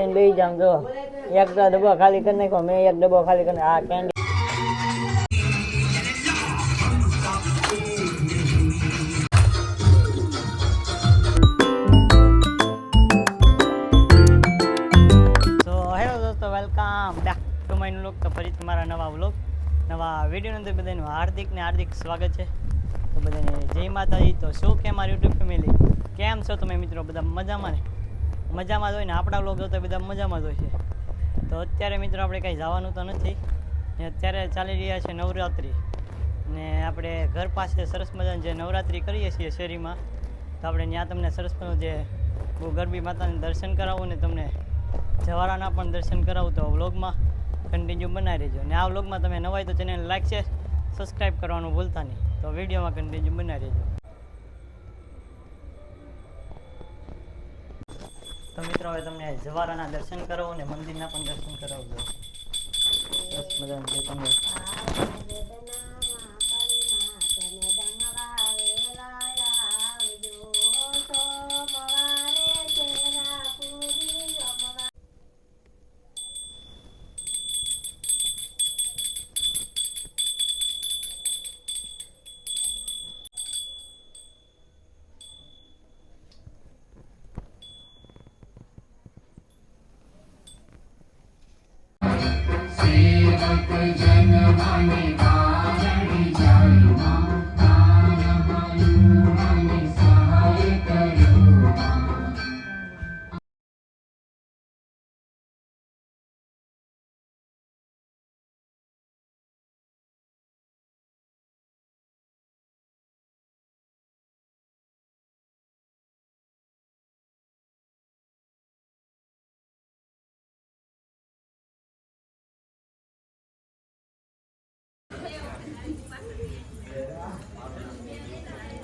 લઈને બેસી જાઉં જો. એક ડબ્બો ખાલી કરી નાખો મેં એક ડબ્બો ખાલી કરી આ કેન્ડી તો ફરી તમારા નવા વ્લોગ, નવા વિડીયોની અંદર બધાનું હાર્દિક ને હાર્દિક સ્વાગત છે. તો બધાને જય માતાજી. તો શું કે મારી યુટ્યુબ ફેમિલી? કેમ છો તમે મિત્રો? બધા મજામાં ને? મજામાં જ હોય ને, આપણા લોકો તો બધા મજામાં જ હોય છે. તો અત્યારે મિત્રો આપણે કાંઈ જવાનું તો નથી. ને અત્યારે ચાલી રહ્યા છે નવરાત્રિ. ને આપણે ઘર પાસે સરસ મજાની જે નવરાત્રિ કરીએ છીએ શેરીમાં, તો આપણે ત્યાં તમને સરસ મજાનું જે બહુ ગરબી માતાને દર્શન કરાવું ને તમને જવારાના પણ દર્શન કરાવું તો વ્લોગમાં કન્ટિન્યુ બનાવી રહેજો ને આ વ્લોગમાં તમે નવાય તો ચેનલ લાઈક છે સબસ્ક્રાઈબ કરવાનું ભૂલતા નહીં. તો વિડીયોમાં કન્ટિન્યુ બનાવી રહેજો તો મિત્રો હવે તમને જવારાના દર્શન કરાવો ને મંદિરના પણ દર્શન કરાવજો. બસ મજાનું જે તમને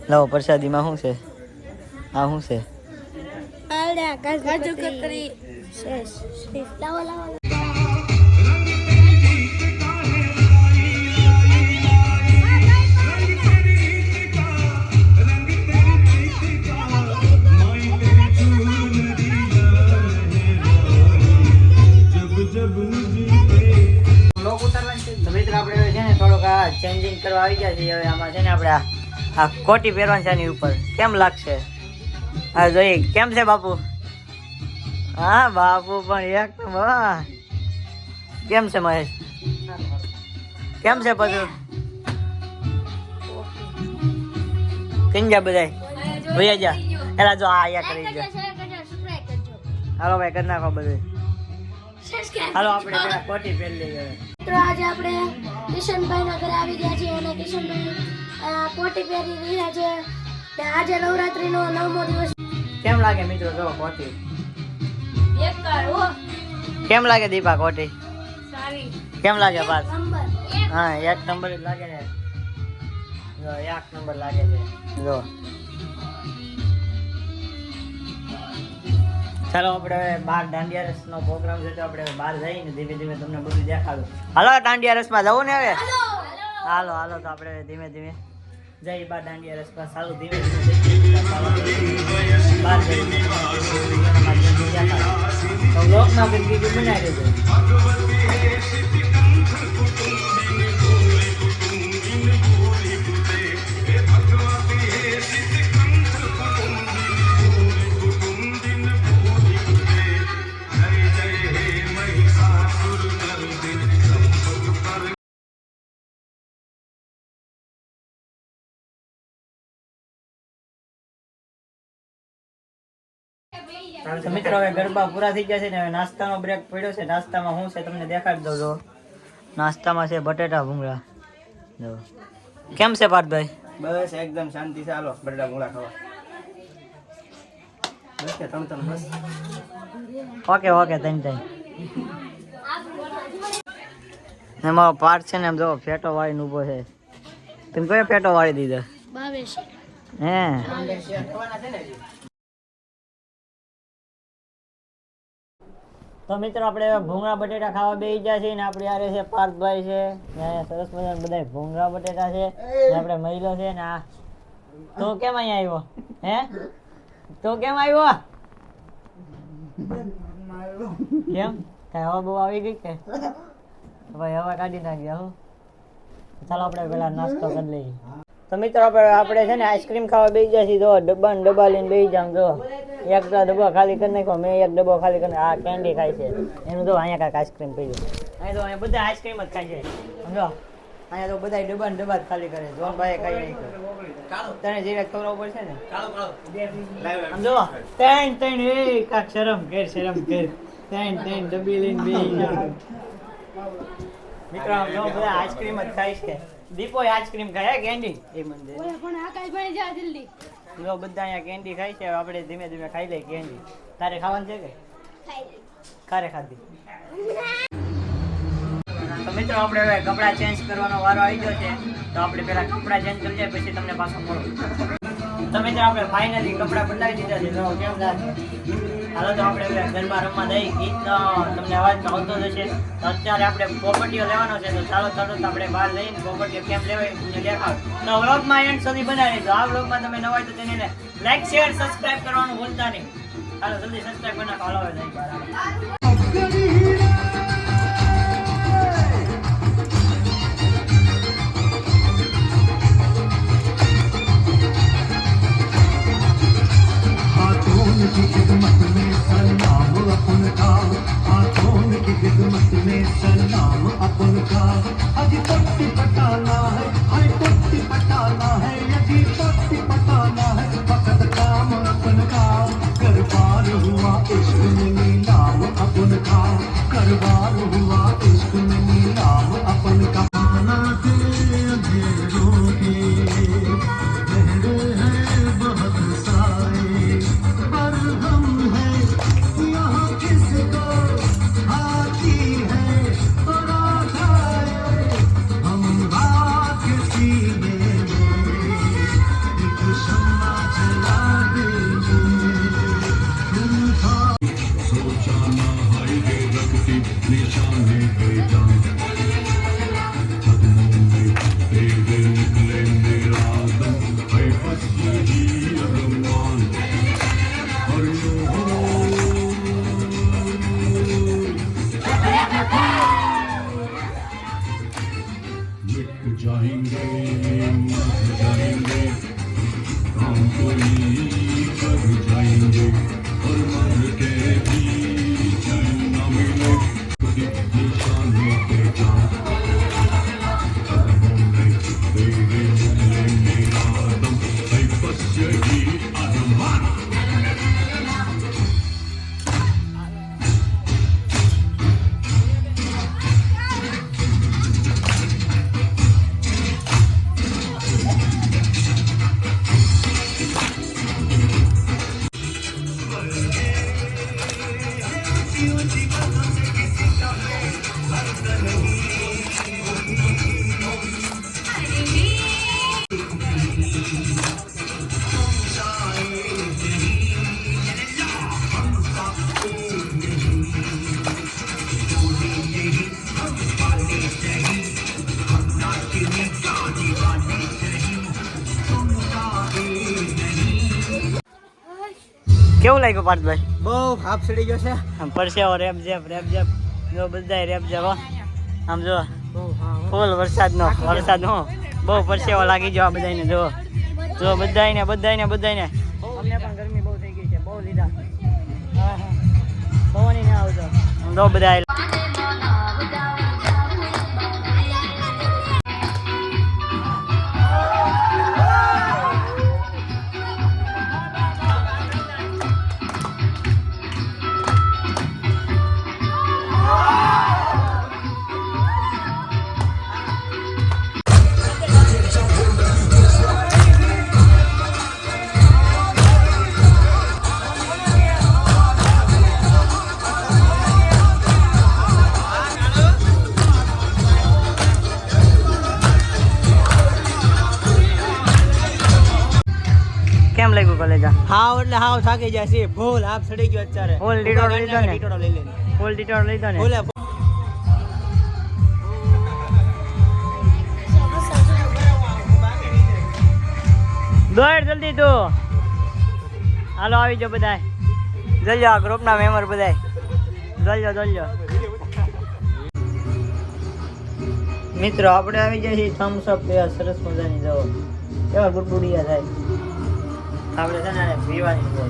લાવો પ્રસાદીમાં શું છે? આ શું છે? કાજુ કતરી શેષ લાવો લાવો. ચેન્જિંગ કરવા આવી ગયા છીએ. હવે આમાં છે ને આપણે આ કોટી પહેરવાની છે આની ઉપર. કેમ લાગશે? હા જોઈએ. કેમ છે બાપુ? હા બાપુ પણ એક હા. કેમ છે મહેશ? કેમ છે બધું કઈ જા બધાય? ભૈયા જા એલા જો આ આયા કરી જા હાલો ભાઈ કરી નાખો બધું હાલો આપણે કોટી પહેરી લઈએ તો આજે આપણે કિશનભાઈ ના ઘરે આવી ગયા છીએ અને કિશનભાઈ કોટી પહેરી રહ્યા છે. ને આજે નવરાત્રી નો નવમો દિવસ. કેમ લાગે મિત્રો જો કોટી કેમ લાગે દીપા કોટી કેમ લાગે બસ હા એક નંબર લાગે ને જો એક નંબર લાગે છે. જો. ચાલો આપણે હવે બાર દાંડિયા રસ નો પ્રોગ્રામ છે તો આપણે બહાર જઈને ધીમે ધીમે તમને બધું દેખાડું હાલો દાંડિયા રસમાં જવું ને હવે હાલો હાલો તો આપણે ધીમે ધીમે જઈ બાર દાંડિયા રસમાં ચાલુ ધીમે ધીમે. બહાર જઈને. તો વ્લોગમાં ગંદકી બનાવી દેજો તો મિત્રો હવે ગરબા પૂરા થઈ ગયા છે ને હવે નાસ્તાનો બ્રેક પડ્યો છે. નાસ્તામાં શું છે તમને દેખાડી દઉં જો. નાસ્તામાં છે બટેટા ભૂંગળા. જો. કેમ છે પાર્થભાઈ? બસ એકદમ શાંતિ છે. હાલો બટેટા ભૂંગળા ખાવા. બસ કે તમ તમ બસ. ઓકે ઓકે ત્રણ ત્રણ. એમાં પાર્ટ છે ને એમ જો ફેટો વાળીને ઊભો છે. તમે કયો ફેટો વાળી દીધો? હે? તો મિત્રો આપણે ભૂંગળા બટેટા ખાવા બેસી ગયા છીએ ને આપણે આરે છે પાર્થભાઈ છે, ને સરસ મજાના બધા ભૂંગળા બટેટા છે, ને આપણે મહિલો છે ને આ. તો કેમ અહીંયા આવ્યો? હે? તો કેમ આવ્યો? કેમ? કઈ હવા બહુ આવી ગઈ કે? ભાઈ હવા કાઢી નાખી હો. ચાલો આપણે પેલા નાસ્તો કરી લઈએ. તો મિત્રો આપણે છે ને આઈસ્ક્રીમ ખાવા બેસી છીએ. જો, ડબ્બા ને ડબ્બા લઈને બેસી જાઉં. જો એક ડબ્બો ખાલી કરી નાખ્યો મેં એક ડબ્બો ખાલી કરી આ કેન્ડી ખાય છે. એનું તો અહીંયા કાંઈક આઈસ્ક્રીમ પી અહીંયા તો અહીંયા બધા આઈસ્ક્રીમ જ ખાય છે. સમજો? અહીંયા તો બધા ડબ્બા ને ડબ્બા જ ખાલી કરે જોનભાઈ ખાઈ નહીં તને જે ખબર પડશે ને? સમજો? ત્રણ ત્રણ એ કાક શરમ ઘેર શરમ ઘેર ત્રણ ત્રણ, ડબ્બી લઈને બેસી જાઉં. મિત્રો બધા આઈસ્ક્રીમ જ ખાઈશ કે દીપો આઈસ્ક્રીમ ખાય કેન્ડી? એ મંદિર. પણ આકાશભાઈ જા જલ્દી. લો બધા અહીંયા કેન્ડી ખાય છે આપણે ધીમે ધીમે ખાઈ લઈએ કેન્ડી. તારે ખાવાનું છે કે? કારે ખાધી? તો મિત્રો આપણે હવે કપડાં ચેન્જ કરવાનો વારો આવી ગયો છે. તો આપણે પહેલા કપડાં ચેન્જ કરી જાય પછી તમને પાછો મળો. તો મિત્રો આપણે ફાઇનલી કપડાં બદલાવી દીધા છે. તો કેમ લાગે? હાલો તો આપણે ગરબા રમવા દઈ ગીત તમને અવાજ તો આવતો જ હશે. અત્યારે આપણે પ્રોપર્ટીઓ લેવાનો છે. તો ચાલો ચાલો આપણે બહાર લઈને પ્રોપર્ટીઓ કેમ લેવાય તમને દેખાડ તો વ્લોગમાં એન્ડ સુધી બનાવી તો આ વ્લોગમાં તમે નવાય તો તેને લાઈક શેર સબસ્ક્રાઇબ કરવાનું ભૂલતા નહીં. ચાલો જલ્દી સબસ્ક્રાઇબ કરી નાખો. હાલો, હવે કેવું લાગ્યું પાર્થભાઈ? બહુ હાફ ચડી ગયો છે. પરસેવો રેપ જેપ રેપ જેપ જો બધાય રેપ જેપ આમ જો ફૂલ વરસાદનો વરસાદ નો બહુ પરસેવો લાગી ગયો આ બધાયને જો. જો બધાને બધાને બધાયને. અમને પણ ગરમી બહુ થઈ ગઈ છે બહુ લીધા. હા, હા. પવન આવજો જો બધા લાગ્યું હાવ એટલે હાવ થાકી જાય છે. ભૂલ હાફ સડી ગયો અત્યારે. ફૂલ લીધો ને? ડીટોળો લઈ લે ફૂલ ડિટોર લીધો ને. ફૂલે દોડ જલ્દી તું. હાલો આવી જાઓ બધા જલ્યો આ ગ્રુપના મેમ્બર બધાય. જલ્યો જલ્યો મિત્રો આપણે આવી જાય છીએ થમ્સ અપ સરસ મજાની જવો. કેવા ગુડગુડિયા થાય. આપણે છે ને પીવાની છે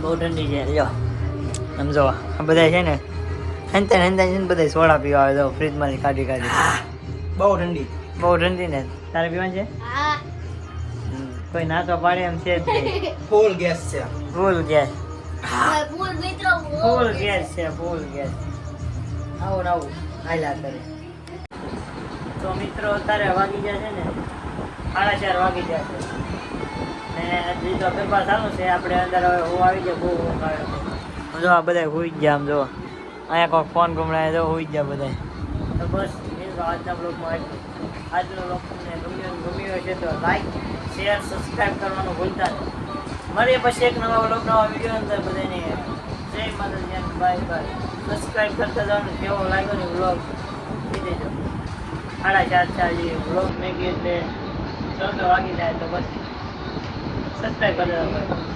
બહુ ઠંડી છે લ્યો. જો આ બધા છે ને હેનતા હેનતા છે ને બધા સોડા પીવા આવે તો ફ્રીજમાંથી કાઢી કાઢી. બહુ ઠંડી. બહુ ઠંડી ને તારે પીવાની છે? કોઈ ના તો પાડે એમ છે જ ફૂલ ગેસ છે. ફૂલ ગેસ. ફૂલ મિત્રો ફૂલ ગેસ. છે ફૂલ ગેસ. આવો ને આયલા કરે. તો મિત્રો અત્યારે વાગી ગયા છે ને સાડા ચાર વાગી ગયા છે. ને હજી તો પેપર ચાલુ છે. આપણે અંદર હવે હું આવી જાય બહુ હું જો આ બધા હોઈ ગયા આમ જો. અહીંયા કોઈ ફોન ગુમડાય તો હોઈ ગયા બધા તો બસ આજના બ્લોગમાં આજનો બ્લોગ તમને ગમ્યો ગમ્યો હશે તો લાઈક શેર સબસ્ક્રાઈબ કરવાનું ભૂલતા નહીં. મળીએ પછી એક નવા બ્લોગ નવા વીડિયો અંદર બધાને જય માતાજી બાય બાય સબસ્ક્રાઈબ કરતા જવાનું કેવો લાગ્યો ને બ્લોગ કહી દેજો સાડા ચાર ચાર જે બ્લોગ મેં એટલે છ વાગી જાય તો બસ કરી દેવાનું.